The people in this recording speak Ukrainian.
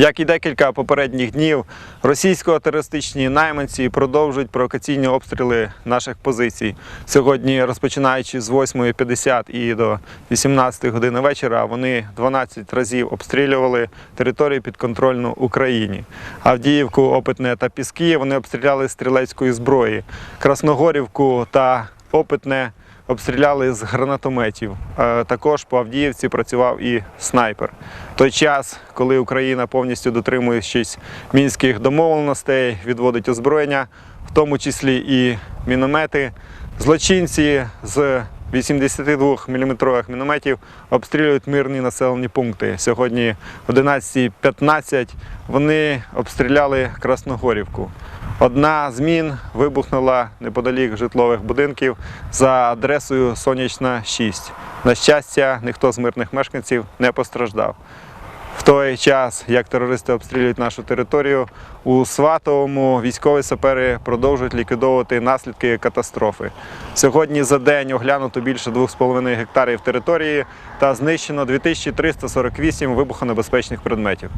Як і декілька попередніх днів, російсько-терористичні найманці продовжують провокаційні обстріли наших позицій. Сьогодні, розпочинаючи з 8.50 і до 18 години вечора, вони 12 разів обстрілювали територію підконтрольну Україні. Авдіївку, Опитне та Піски вони обстріляли стрілецької зброї, Красногорівку та Опитне обстріляли з гранатометів. Е, Також по Авдіївці працював і снайпер. Той час, коли Україна повністю дотримуючись мінських домовленостей, відводить озброєння, в тому числі і міномети, злочинці з 82 мм мінометів обстрілюють мирні населені пункти. Сьогодні о 11.15 вони обстріляли Красногорівку. Одна з мін вибухнула неподалік житлових будинків за адресою Сонячна 6. На щастя, ніхто з мирних мешканців не постраждав. В той час, як терористи обстрілюють нашу територію, у Сватовому військові сапери продовжують ліквідовувати наслідки катастрофи. Сьогодні за день оглянуто більше 2,5 гектарів території та знищено 2348 вибухонебезпечних предметів.